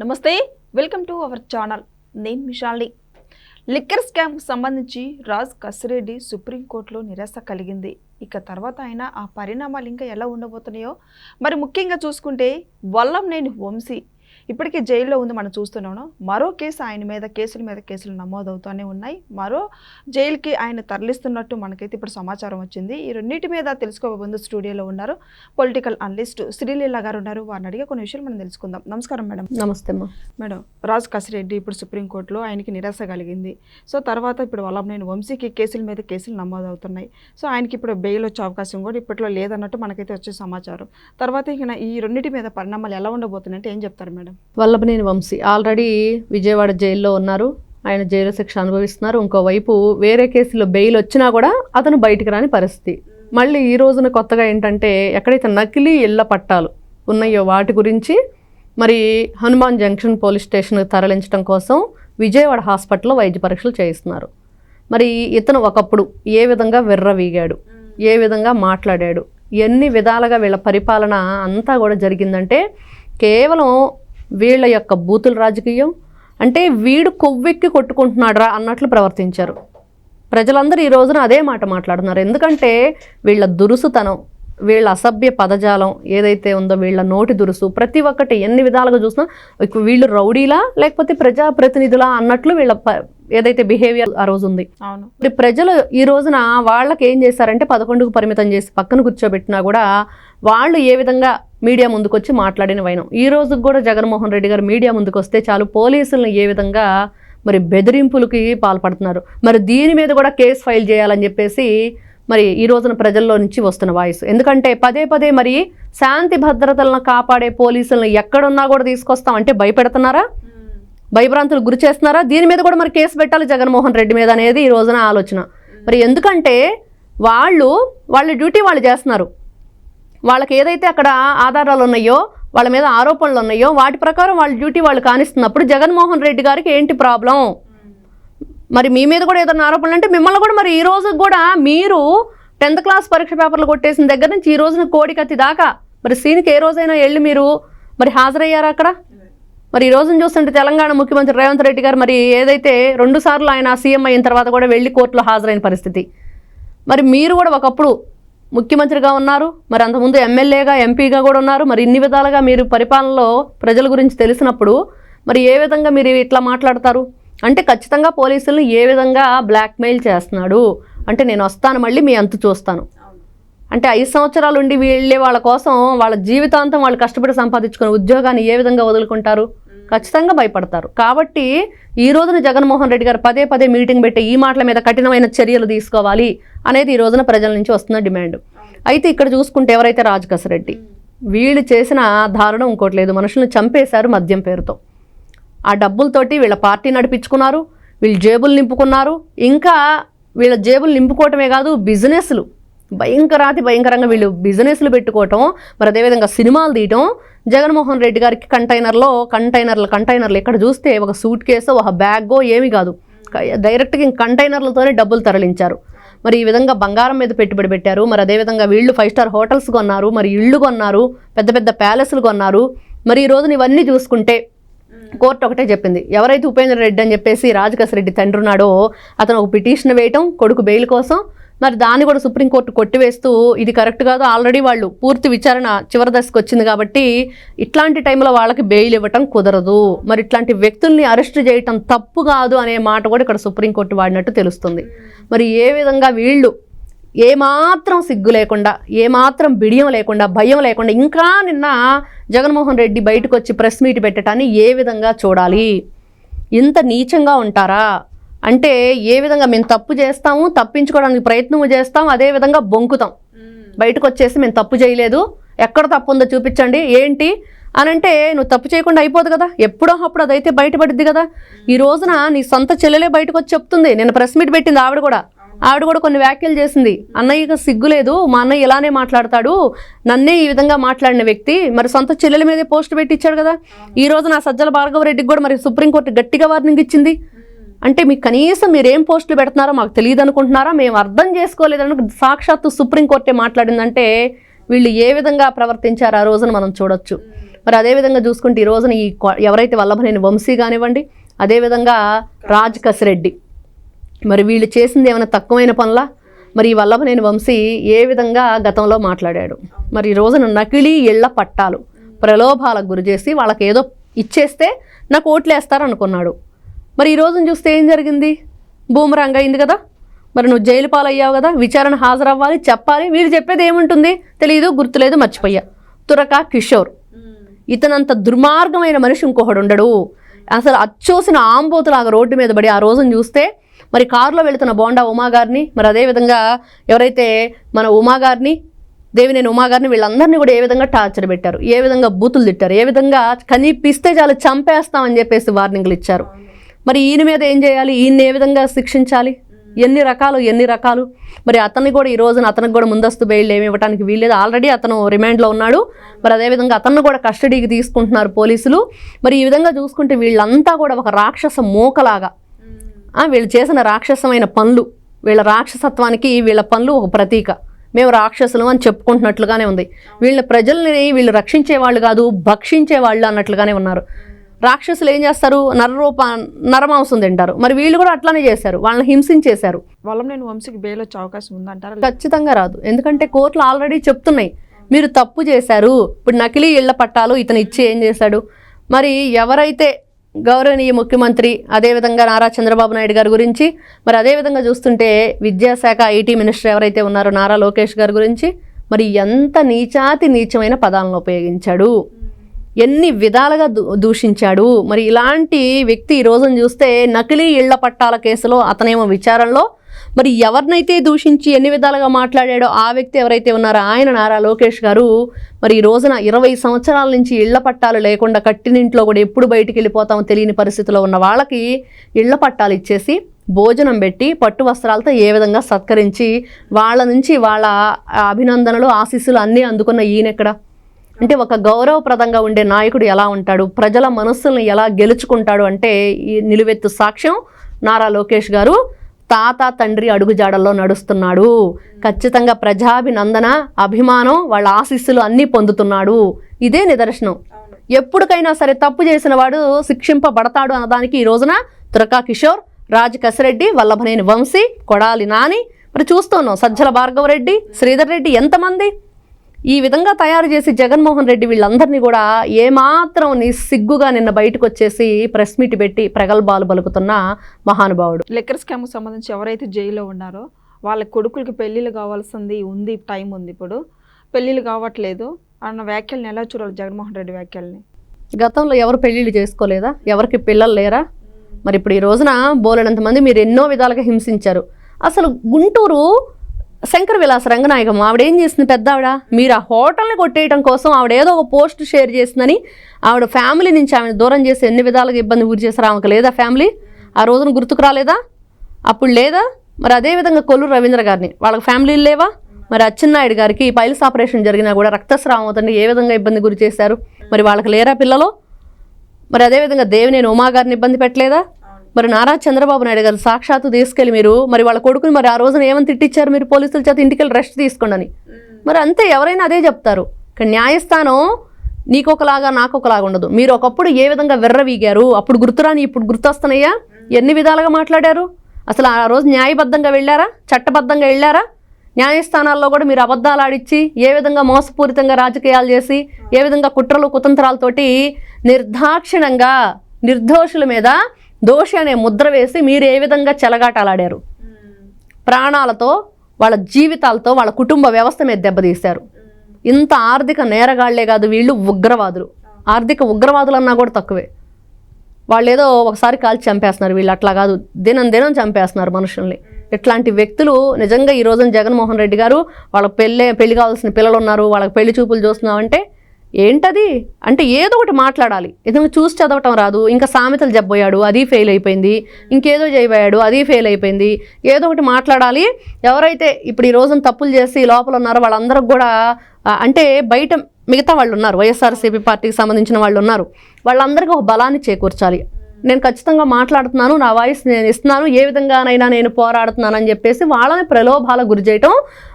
నమస్తే welcome to our channel. నేను మిషాల్ని. Liquor స్కామ్కు సంబంధించి రాజ్ కసిరెడ్డి సుప్రీంకోర్టులో నిరాశ కలిగింది. ఇక తర్వాత ఆయన ఆ పరిణామాలు ఇంకా ఎలా ఉండబోతున్నాయో మరి ముఖ్యంగా చూసుకుంటే వల్లంనేని వంశీ ఇప్పటికే జైల్లో ఉంది మనం చూస్తున్నాము మరో కేసు ఆయన మీద కేసుల మీద కేసులు నమోదవుతూనే ఉన్నాయి. మరో జైలుకి ఆయన తరలిస్తున్నట్టు మనకైతే ఇప్పుడు సమాచారం వచ్చింది. ఈ రెండింటి మీద తెలుసుకోబోతుంది స్టూడియోలో ఉన్నారు పొలిటికల్ అనలిస్ట్ శ్రీలీల గారు ఉన్నారు. వారిని అడిగే కొన్ని విషయాలు మనం తెలుసుకుందాం. నమస్కారం మేడం. నమస్తే మేడం రాజ్ కసిరెడ్డి ఇప్పుడు సుప్రీంకోర్టులో ఆయనకి నిరాశ కలిగింది. సో తర్వాత ఇప్పుడు వల్లభనేని వంశీకి కేసుల మీద కేసులు నమోదవుతున్నాయి. సో ఆయనకి ఇప్పుడు బెయిల్ వచ్చే అవకాశం కూడా ఇప్పట్లో లేదన్నట్టు మనకైతే వచ్చే సమాచారం. తర్వాత ఇక ఈ రెండింటి మీద పరిణామాలు ఎలా ఉండబోతున్నాయంటే ఏం చెప్తారు మేడం? వల్లభనేని వంశీ. ఆల్రెడీ విజయవాడ జైల్లో ఉన్నారు. ఆయన జైలు శిక్ష అనుభవిస్తున్నారు. ఇంకోవైపు వేరే కేసులో బెయిల్ వచ్చినా కూడా అతను బయటికి రాని పరిస్థితి. మళ్ళీ ఈ రోజున కొత్తగా ఏంటంటే ఎక్కడైతే నకిలీ ఇళ్ళ పట్టాలు ఉన్నాయో వాటి గురించి మరి హనుమాన్ జంక్షన్ పోలీస్ స్టేషన్కి తరలించడం కోసం విజయవాడ హాస్పిటల్లో వైద్య పరీక్షలు చేయిస్తున్నారు. మరి ఇతను ఒకప్పుడు ఏ విధంగా విర్రవీగాడు? ఏ విధంగా మాట్లాడాడు? ఎన్ని విధాలుగా వీళ్ళ పరిపాలన అంతా కూడా జరిగిందంటే కేవలం వీళ్ళ యొక్క బూతుల రాజకీయం. అంటే వీడు కొవ్వెక్కి కొట్టుకుంటున్నాడురా అన్నట్లు ప్రవర్తించారు. ప్రజలందరూ ఈ రోజున అదే మాట మాట్లాడుతున్నారు. ఎందుకంటే వీళ్ళ దురుసుతనం వీళ్ళ అసభ్య పదజాలం ఏదైతే ఉందో వీళ్ళ నోటి దురుసు ప్రతి ఒక్కటి ఎన్ని విధాలుగా చూసినా వీళ్ళు రౌడీలా లేకపోతే ప్రజాప్రతినిధులా అన్నట్లు వీళ్ళ ఏదైతే బిహేవియర్ ఆ రోజు ఉంది. అవును. ప్రజలు ఈ రోజున వాళ్ళకి ఏం చేశారంటే పదకొండుకు పరిమితం చేసి పక్కన కూర్చోబెట్టినా కూడా వాళ్ళు ఏ విధంగా మీడియా ముందుకొచ్చి మాట్లాడిన వైనం. ఈ రోజుకి కూడా జగన్మోహన్ రెడ్డి గారు మీడియా ముందుకు వస్తే చాలు పోలీసులను ఏ విధంగా మరి బెదిరింపులకి పాల్పడుతున్నారు. మరి దీని మీద కూడా కేసు ఫైల్ చేయాలని చెప్పేసి మరి ఈ రోజున ప్రజల్లో నుంచి వస్తున్న వాయిస్. ఎందుకంటే పదే పదే మరి శాంతి భద్రతలను కాపాడే పోలీసులను ఎక్కడున్నా కూడా తీసుకొస్తాం అంటే భయపెడుతున్నారా? భయభ్రాంతులు గురి చేస్తున్నారా? దీని మీద కూడా మరి కేసు పెట్టాలి జగన్మోహన్ రెడ్డి మీద అనేది ఈ రోజున ఆలోచన. మరి ఎందుకంటే వాళ్ళు వాళ్ళ డ్యూటీ వాళ్ళు చేస్తున్నారు. వాళ్ళకి ఏదైతే అక్కడ ఆధారాలు ఉన్నాయో వాళ్ళ మీద ఆరోపణలు ఉన్నాయో వాటి ప్రకారం వాళ్ళ డ్యూటీ వాళ్ళు కానిస్తున్నప్పుడు జగన్మోహన్ రెడ్డి గారికి ఏంటి ప్రాబ్లం? మరి మీ మీద కూడా ఏదైనా ఆరోపణలు అంటే మిమ్మల్ని కూడా మరి ఈ రోజు కూడా మీరు టెన్త్ క్లాస్ పరీక్ష పేపర్లు కొట్టేసిన దగ్గర నుంచి ఈ రోజున కోడికత్తి దాకా. మరి సీన్కి ఏ రోజైనా వెళ్ళి మీరు మరి హాజరయ్యారా అక్కడ? మరి ఈ రోజున చూస్తుంటే తెలంగాణ ముఖ్యమంత్రి రేవంత్ రెడ్డి గారు మరి ఏదైతే రెండు సార్లు ఆయన సీఎం అయిన తర్వాత కూడా వెళ్ళి కోర్టులో హాజరైన పరిస్థితి. మరి మీరు కూడా ఒకప్పుడు ముఖ్యమంత్రిగా ఉన్నారు మరి అంతకుముందు ఎమ్మెల్యేగా ఎంపీగా కూడా ఉన్నారు. మరి ఇన్ని విధాలుగా మీరు పరిపాలనలో ప్రజల గురించి తెలిసినప్పుడు మరి ఏ విధంగా మీరు ఇట్లా మాట్లాడతారు? అంటే ఖచ్చితంగా పోలీసులను ఏ విధంగా బ్లాక్మెయిల్ చేస్తున్నాడు? అంటే నేను వస్తాను మళ్ళీ మీ అంతు చూస్తాను. అంటే ఐదు సంవత్సరాలు ఉండి వీళ్ళే వాళ్ళ కోసం వాళ్ళ జీవితాంతం వాళ్ళు కష్టపడి సంపాదించుకునే ఉద్యోగాన్ని ఏ విధంగా వదులుకుంటారు? ఖచ్చితంగా భయపడతారు. కాబట్టి ఈ రోజున జగన్మోహన్ రెడ్డి గారు పదే పదే మీటింగ్ పెట్టి ఈ మాటల మీద కఠినమైన చర్యలు తీసుకోవాలి అనేది ఈ రోజున ప్రజల నుంచి వస్తున్న డిమాండ్. అయితే ఇక్కడ చూసుకుంటే ఎవరైతే రాజకసరెడ్డి వీళ్ళు చేసిన దారుణం ఇంకోటి లేదు. మనుషులను చంపేశారు మద్యం పేరుతో. ఆ డబ్బులతోటి వీళ్ళ పార్టీ నడిపించుకున్నారు వీళ్ళు జేబులు నింపుకున్నారు. ఇంకా వీళ్ళ జేబులు నింపుకోవటమే కాదు బిజినెస్లు భయంకరాతి భయంకరంగా వీళ్ళు బిజినెస్లు పెట్టుకోవటం మరి అదేవిధంగా సినిమాలు తీయటం. జగన్మోహన్ రెడ్డి గారికి కంటైనర్లో కంటైనర్లు కంటైనర్లు ఇక్కడ చూస్తే ఒక సూట్ కేసో ఒక బ్యాగో ఏమీ కాదు. డైరెక్ట్గా ఇంక కంటైనర్లతోనే డబ్బులు తరలించారు. మరి ఈ విధంగా బంగారం మీద పెట్టుబడి పెట్టారు. మరి అదేవిధంగా వీళ్ళు ఫైవ్ స్టార్ హోటల్స్ కొన్నారు మరి ఇళ్ళు కొన్నారు పెద్ద పెద్ద ప్యాలెస్లు కొన్నారు. మరి ఈ రోజున ఇవన్నీ చూసుకుంటే కోర్టు ఒకటే చెప్పింది. ఎవరైతే ఉపేంద్ర రెడ్డి అని చెప్పేసి రాజకేశ్వర రెడ్డి తండ్రి ఉన్నాడో అతను ఒక పిటిషన్ వేయటం కొడుకు బెయిల్ కోసం మరి దాన్ని కూడా సుప్రీంకోర్టు కొట్టివేస్తూ ఇది కరెక్ట్ కాదు. ఆల్రెడీ వాళ్ళు పూర్తి విచారణ చివరి దశకు వచ్చింది కాబట్టి ఇట్లాంటి టైంలో వాళ్ళకి బెయిల్ ఇవ్వటం కుదరదు. మరి ఇట్లాంటి వ్యక్తుల్ని అరెస్ట్ చేయటం తప్పు కాదు అనే మాట కూడా ఇక్కడ సుప్రీంకోర్టు వాడినట్టు తెలుస్తుంది. మరి ఏ విధంగా వీళ్ళు ఏమాత్రం సిగ్గు లేకుండా ఏమాత్రం బిడియం లేకుండా భయం లేకుండా ఇంకా నిన్న జగన్మోహన్ రెడ్డి బయటకు వచ్చి ప్రెస్ మీట్ పెట్టడాన్ని ఏ విధంగా చూడాలి? ఇంత నీచంగా ఉంటారా? అంటే ఏ విధంగా మేము తప్పు చేస్తాము తప్పించుకోవడానికి ప్రయత్నం చేస్తాం అదే విధంగా బొంకుతాం. బయటకు వచ్చేసి మేము తప్పు చేయలేదు. ఎక్కడ తప్పు ఉందో చూపించండి. ఏంటి? అని అంటే నువ్వు తప్పు చేయకుండా అయిపోదు కదా. ఎప్పుడో అప్పుడు అదైతే బయటపడుద్ది కదా. ఈ రోజున నీ సొంత చెల్లెలే బయటకు వచ్చి చెప్తుంది. నేను ప్రెస్ మీట్ పెట్టింది ఆవిడ కూడా. ఆవిడ కూడా కొన్ని వ్యాఖ్యలు చేసింది. అన్నయ్యకి సిగ్గులేదు మా అన్నయ్య ఇలానే మాట్లాడతాడు. నన్నే ఈ విధంగా మాట్లాడిన వ్యక్తి మరి సొంత చెల్లెల మీదే పోస్ట్ పెట్టి ఇచ్చాడు కదా ఈ రోజు నా సజ్జల భార్గవ రెడ్డికి కూడా మరి సుప్రీంకోర్టు గట్టిగా వార్నింగ్ ఇచ్చింది. అంటే మీకు కనీసం మీరు ఏం పోస్టులు పెడుతున్నారో మాకు తెలియదు అనుకుంటున్నారా మేము అర్థం చేసుకోలేదని సాక్షాత్తు సుప్రీంకోర్టే మాట్లాడిందంటే వీళ్ళు ఏ విధంగా ప్రవర్తించారు ఆ రోజున మనం చూడొచ్చు. మరి అదేవిధంగా చూసుకుంటే ఈ రోజున ఈ ఎవరైతే వల్లభనేని వంశీ కానివ్వండి అదేవిధంగా రాజ్ కసిరెడ్డి మరి వీళ్ళు చేసింది ఏమైనా తక్కువైన పనులా? మరి ఈ వల్లభనేని వంశీ ఏ విధంగా గతంలో మాట్లాడాడు? మరి ఈ రోజున నకిలీ ఇళ్ళ పట్టాలు ప్రలోభాలకు గురి చేసి వాళ్ళకి ఏదో ఇచ్చేస్తే నాకు ఓట్లేస్తారనుకున్నాడు. వేస్తారు అనుకున్నాడు మరి ఈ రోజున చూస్తే ఏం జరిగింది? బూమరాంగ్ అయింది కదా? మరి నువ్వు జైలు పాలయ్యావు కదా? విచారణ హాజరవ్వాలి చెప్పాలి. వీళ్ళు చెప్పేది ఏముంటుంది? తెలియదు గుర్తులేదు మర్చిపోయా. తురక కిషోర్. ఇతనంత దుర్మార్గమైన మనిషి ఇంకొకడు ఉండడు. అసలు అచ్చోసిన ఆంబోతులాగా రోడ్డు మీద పడి ఆ రోజున చూస్తే మరి కారులో వెళుతున్న బోండా ఉమా గారిని మరి అదేవిధంగా ఎవరైతే మన ఉమా గారిని దేవినేని ఉమా గారిని వీళ్ళందరినీ కూడా ఏ విధంగా టార్చర్ పెట్టారు? ఏ విధంగా బూతులు తిట్టారు? ఏ విధంగా కనిపిస్తే చాలు చంపేస్తామని చెప్పేసి వార్నింగ్లు ఇచ్చారు. మరి ఈయన మీద ఏం చేయాలి? ఈయన్ని ఏ విధంగా శిక్షించాలి? ఎన్ని రకాలు ఎన్ని రకాలు? మరి అతన్ని కూడా ఈ రోజున అతనికి కూడా ముందస్తు బెయిల్ ఏమి ఇవ్వడానికి వీల్లేదు. ఆల్రెడీ అతను రిమాండ్లో ఉన్నాడు. మరి అదేవిధంగా అతన్ని కూడా కస్టడీకి తీసుకుంటున్నారు పోలీసులు. మరి ఈ విధంగా చూసుకుంటే వీళ్ళంతా కూడా ఒక రాక్షస మూకలాగా. వీళ్ళు చేసిన రాక్షసమైన పనులు వీళ్ళ రాక్షసత్వానికి వీళ్ళ పనులు ఒక ప్రతీక. మేము రాక్షసులు అని చెప్పుకుంటున్నట్లుగానే ఉంది. వీళ్ళ ప్రజల్ని వీళ్ళు రక్షించే వాళ్ళు కాదు భక్షించే వాళ్ళు అన్నట్లుగానే ఉన్నారు. రాక్షసులు ఏం చేస్తారు? నరరూప నరమాంసం తింటారు. మరి వీళ్ళు కూడా అట్లానే చేశారు. వాళ్ళని హింసించేశారు. వల్లంనేని వంశీకి బెయిల్ వచ్చే అవకాశం ఉందంటారా ఖచ్చితంగా రాదు. ఎందుకంటే కోర్టులు ఆల్రెడీ చెప్తున్నాయి. మీరు తప్పు చేశారు. ఇప్పుడు నకిలీ ఇళ్ళ పట్టాలు ఇతను ఇచ్చి ఏం చేశాడు? మరి ఎవరైతే గౌరవనీయ ముఖ్యమంత్రి అదేవిధంగా నారా చంద్రబాబు నాయుడు గారి గురించి మరి అదేవిధంగా చూస్తుంటే విద్యాశాఖ ఐటీ మినిస్టర్ ఎవరైతే ఉన్నారో నారా లోకేష్ గారి గురించి మరి ఎంత నీచాతి నీచమైన పదాలను ఉపయోగించాడు? ఎన్ని విధాలుగా దూ దూషించాడు. మరి ఇలాంటి వ్యక్తి ఈ రోజున చూస్తే నకిలీ ఇళ్ళ పట్టాల కేసులో అతనేమో విచారణలో. మరి ఎవరినైతే దూషించి ఎన్ని విధాలుగా మాట్లాడాడో ఆ వ్యక్తి ఎవరైతే ఉన్నారో ఆయన నారా లోకేష్ గారు మరి ఈ రోజున ఇరవై సంవత్సరాల నుంచి ఇళ్ళ పట్టాలు లేకుండా కట్టినింట్లో కూడా ఎప్పుడు బయటికి వెళ్ళిపోతామో తెలియని పరిస్థితిలో ఉన్న వాళ్ళకి ఇళ్ళ పట్టాలు ఇచ్చేసి భోజనం పెట్టి పట్టు వస్త్రాలతో ఏ విధంగా సత్కరించి వాళ్ళ నుంచి వాళ్ళ అభినందనలు ఆశీస్సులు అన్నీ అందుకున్న ఈయనెక్కడ అంటే ఒక గౌరవప్రదంగా ఉండే నాయకుడు ఎలా ఉంటాడు? ప్రజల మనస్సులను ఎలా గెలుచుకుంటాడు? అంటే ఈ నిలువెత్తు సాక్ష్యం నారా లోకేష్ గారు తాత తండ్రి అడుగుజాడల్లో నడుస్తున్నాడు. ఖచ్చితంగా ప్రజాభినందన అభిమానం వాళ్ళ ఆశీస్సులు అన్నీ పొందుతున్నాడు. ఇదే నిదర్శనం. ఎప్పటికైనా సరే తప్పు చేసిన వాడు శిక్షింపబడతాడు అన్నదానికి ఈ రోజున తురకా కిషోర్ రాజ్ కసిరెడ్డి వల్లభనేని వంశీ కొడాలి నాని. మరి చూస్తున్నాం సజ్జల భార్గవరెడ్డి శ్రీధర్ రెడ్డి ఎంతమంది? ఈ విధంగా తయారు చేసి జగన్మోహన్ రెడ్డి వీళ్ళందరినీ కూడా ఏమాత్రం నిస్సిగ్గుగా నిన్న బయటకు వచ్చేసి ప్రెస్ మీట్ పెట్టి ప్రగల్భాలు పలుకుతున్న మహానుభావుడు. లిక్కర్ స్కామ్కి సంబంధించి ఎవరైతే జైల్లో ఉన్నారో వాళ్ళ కొడుకులకి పెళ్ళిళ్ళు కావాల్సింది ఉంది టైం ఉంది ఇప్పుడు. పెళ్ళిళ్ళు కావట్లేదు అన్న వ్యాఖ్యల్ని ఎలా చూడాలి జగన్మోహన్ రెడ్డి వ్యాఖ్యల్ని? గతంలో ఎవరు పెళ్ళిళ్ళు చేసుకోలేదా? ఎవరికి పిల్లలు లేరా? మరి ఇప్పుడు ఈ రోజున బోలెడంత మంది మీరు ఎన్నో విధాలుగా హింసించారు. అసలు గుంటూరు శంకర విలాస రంగనాయకం. ఆవిడ ఏం చేసింది పెద్ద ఆవిడ మీరు ఆ హోటల్ని కొట్టేయడం కోసం ఆవిడ ఏదో ఒక పోస్ట్ షేర్ చేసిందని ఆవిడ ఫ్యామిలీ నుంచి ఆమెను దూరం చేసి ఎన్ని విధాలుగా ఇబ్బంది గురి చేశారు ఆమెకు లేదా ఫ్యామిలీ? ఆ రోజున గుర్తుకు రాలేదా? అప్పుడు లేదా? మరి అదేవిధంగా కొల్లూరు రవీంద్ర గారిని. వాళ్ళకి ఫ్యామిలీలు లేవా? మరి అచ్చెన్నాయుడు గారికి పైల్స్ ఆపరేషన్ జరిగినా కూడా రక్తస్రావం అవుతుంది ఏ విధంగా ఇబ్బంది గురి చేశారు? మరి వాళ్ళకి లేరా పిల్లలు? మరి అదేవిధంగా దేవినేని ఉమా గారిని ఇబ్బంది పెట్టలేదా? మరి నారా చంద్రబాబు నాయుడు గారు సాక్షాత్తు తీసుకెళ్ళి మీరు మరి వాళ్ళ కొడుకుని మరి ఆ రోజున ఏమని తిట్టించారు మీరు పోలీసుల చేత ఇంటికి వెళ్ళి రెస్ట్ తీసుకోండి అని. మరి అంతే ఎవరైనా అదే చెప్తారు. కానీ న్యాయస్థానం నీకొకలాగా నాకొకలాగా ఉండదు. మీరు ఒకప్పుడు ఏ విధంగా వెర్రవీగారు? అప్పుడు గుర్తురాని ఇప్పుడు గుర్తొస్తున్నాయా? ఎన్ని విధాలుగా మాట్లాడారు? అసలు ఆ రోజు న్యాయబద్ధంగా వెళ్ళారా? చట్టబద్ధంగా వెళ్ళారా? న్యాయస్థానాల్లో కూడా మీరు అబద్ధాలు ఆడిచ్చి ఏ విధంగా మోసపూరితంగా రాజకీయాలు చేసి ఏ విధంగా కుట్రలు కుతంత్రాలతోటి నిర్దాక్షిణంగా నిర్దోషుల మీద దోషి అనే ముద్ర వేసి మీరు ఏ విధంగా చెలగాటలాడారు? ప్రాణాలతో వాళ్ళ జీవితాలతో వాళ్ళ కుటుంబ వ్యవస్థ మీద దెబ్బతీశారు. ఇంత ఆర్థిక నేరగాళ్ళే కాదు వీళ్ళు ఉగ్రవాదులు. ఆర్థిక ఉగ్రవాదులు అన్నా కూడా తక్కువే. వాళ్ళు ఏదో ఒకసారి కాల్చి చంపేస్తున్నారు వీళ్ళు అట్లా కాదు. దినం దినం చంపేస్తున్నారు మనుషుల్ని. ఇట్లాంటి వ్యక్తులు నిజంగా ఈ రోజున జగన్మోహన్ రెడ్డి గారు వాళ్ళ పెళ్ళే పెళ్ళి కావాల్సిన పిల్లలు ఉన్నారు వాళ్ళకి పెళ్ళి చూపులు చూస్తున్నామంటే ఏంటది? అంటే ఏదో ఒకటి మాట్లాడాలి. ఏదైనా చూసి చదవటం రాదు ఇంకా సామెతలు చెప్పబోయాడు అది ఫెయిల్ అయిపోయింది ఇంకేదో చేయబోయాడు అది ఫెయిల్ అయిపోయింది. ఏదో ఒకటి మాట్లాడాలి. ఎవరైతే ఇప్పుడు ఈ రోజున తప్పులు చేసి లోపల ఉన్నారో వాళ్ళందరికి కూడా అంటే బయట మిగతా వాళ్ళు ఉన్నారు. వైఎస్ఆర్సీపీ పార్టీకి సంబంధించిన వాళ్ళు ఉన్నారు. వాళ్ళందరికీ ఒక బలాన్ని చేకూర్చాలి. నేను ఖచ్చితంగా మాట్లాడుతున్నాను నా వాయిస్ నేను ఇస్తున్నాను ఏ విధంగానైనా నేను పోరాడుతున్నాను అని చెప్పేసి వాళ్ళని ప్రలోభాలకు గురి చేయటం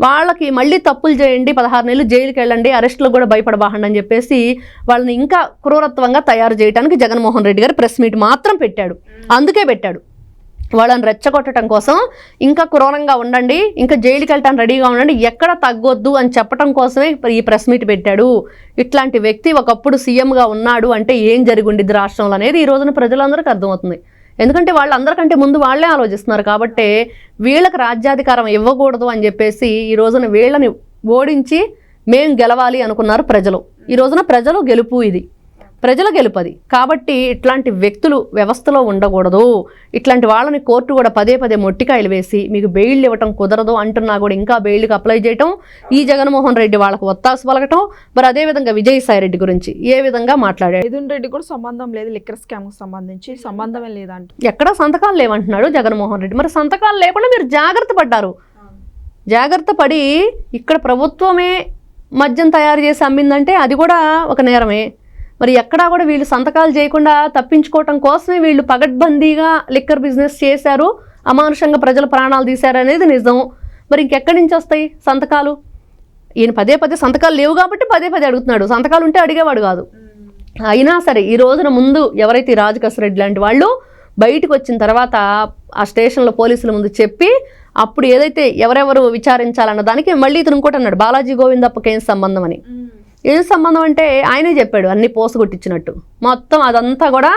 వాళ్ళకి మళ్ళీ తప్పులు చేయండి పదహారు నెలలు జైలుకి వెళ్ళండి అరెస్టులకు కూడా భయపడబాకండి అని చెప్పేసి వాళ్ళని ఇంకా క్రూరత్వంగా తయారు చేయడానికి జగన్మోహన్ రెడ్డి గారు ప్రెస్ మీట్ మాత్రం పెట్టాడు. అందుకే పెట్టాడు. వాళ్ళని రెచ్చగొట్టడం కోసం ఇంకా క్రూరంగా ఉండండి ఇంకా జైలుకి వెళ్ళటానికి రెడీగా ఉండండి ఎక్కడ తగ్గొద్దు అని చెప్పడం కోసమే ఈ ప్రెస్ మీట్ పెట్టాడు. ఇట్లాంటి వ్యక్తి ఒకప్పుడు సీఎంగా ఉన్నాడు అంటే ఏం జరిగిండిద్ది రాష్ట్రంలో అనేది ఈ రోజున ప్రజలందరికీ అర్థమవుతుంది. ఎందుకంటే వాళ్ళందరికంటే ముందు వాళ్ళే ఆలోచిస్తున్నారు కాబట్టి వీళ్ళకి రాజ్యాధికారం ఇవ్వకూడదు అని చెప్పేసి ఈ రోజున వీళ్ళని ఓడించి మేం గెలవాలి అనుకున్నారు ప్రజలు. ఈ రోజున ప్రజలు గెలుపు ఇది. ప్రజల గెలుపది. కాబట్టి ఇట్లాంటి వ్యక్తులు వ్యవస్థలో ఉండకూడదు. ఇట్లాంటి వాళ్ళని కోర్టు కూడా పదే పదే మొట్టికాయలు వేసి మీకు బెయిల్ ఇవ్వటం కుదరదు అంటున్నా కూడా ఇంకా బెయిల్కి అప్లై చేయటం ఈ జగన్మోహన్ రెడ్డి వాళ్ళకు ఒత్తాసు పలకటం మరి అదేవిధంగా విజయసాయి రెడ్డి గురించి ఏ విధంగా మాట్లాడాడు? మిథున్ రెడ్డి కూడా సంబంధం లేదు లిక్కర్ స్కామ్ సంబంధించి సంబంధమే లేదంట. ఎక్కడ సంతకాలు లేవంటున్నాడు జగన్మోహన్ రెడ్డి. మరి సంతకాలు లేకుండా మీరు జాగ్రత్త పడ్డారు. జాగ్రత్త పడి ఇక్కడ ప్రభుత్వమే మద్యం తయారు చేసి అమ్మిందంటే అది కూడా ఒక నేరమే. మరి ఎక్కడా కూడా వీళ్ళు సంతకాలు చేయకుండా తప్పించుకోవటం కోసమే వీళ్ళు పగడ్బందీగా లిక్కర్ బిజినెస్ చేశారు. అమానుషంగా ప్రజల ప్రాణాలు తీశారు అనేది నిజం. మరి ఇంకెక్కడి నుంచి వస్తాయి సంతకాలు? ఈయన పదే పదే సంతకాలు లేవు కాబట్టి పదే పదే అడుగుతున్నాడు. సంతకాలు ఉంటే అడిగేవాడు కాదు. అయినా సరే ఈ రోజున ముందు ఎవరైతే ఈ రాజు లాంటి వాళ్ళు బయటకు వచ్చిన తర్వాత ఆ స్టేషన్లో పోలీసుల ముందు చెప్పి అప్పుడు ఏదైతే ఎవరెవరు విచారించాలన్న దానికి మళ్ళీ ఇతను ఇంకోటి అన్నాడు. బాలాజీ గోవిందప్పకి ఏం సంబంధం అని. ఏం సంబంధం అంటే ఆయనే చెప్పాడు అన్ని పోసగొట్టించినట్టు మొత్తం అదంతా కూడా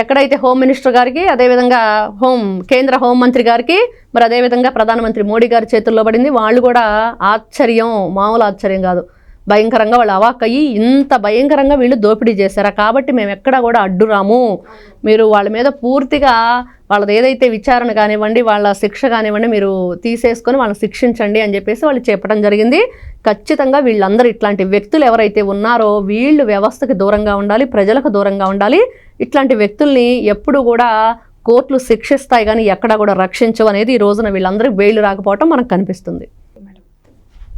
ఎక్కడైతే హోమ్ మినిస్టర్ గారికి అదేవిధంగా హోమ్ కేంద్ర హోంమంత్రి గారికి మరి అదేవిధంగా ప్రధానమంత్రి మోడీ గారి చేతుల్లో పడింది. వాళ్ళు కూడా ఆశ్చర్యం మామూలు ఆశ్చర్యం కాదు. భయంకరంగా వాళ్ళు అవాక్కయ్యి ఇంత భయంకరంగా వీళ్ళు దోపిడీ చేశారా? కాబట్టి మేము ఎక్కడ కూడా అడ్డురాము మీరు వాళ్ళ మీద పూర్తిగా వాళ్ళది ఏదైతే విచారణ కానివ్వండి వాళ్ళ శిక్ష కానివ్వండి మీరు తీసేసుకొని వాళ్ళని శిక్షించండి అని చెప్పేసి వాళ్ళు చెప్పడం జరిగింది. ఖచ్చితంగా వీళ్ళందరూ ఇట్లాంటి వ్యక్తులు ఎవరైతే ఉన్నారో వీళ్ళు వ్యవస్థకు దూరంగా ఉండాలి ప్రజలకు దూరంగా ఉండాలి. ఇట్లాంటి వ్యక్తుల్ని ఎప్పుడు కూడా కోర్టులు శిక్షిస్తాయి కానీ ఎక్కడా కూడా రక్షించవు అనేది ఈ రోజున వీళ్ళందరూ బెయిల్ రాకపోవటం మనకు కనిపిస్తుంది.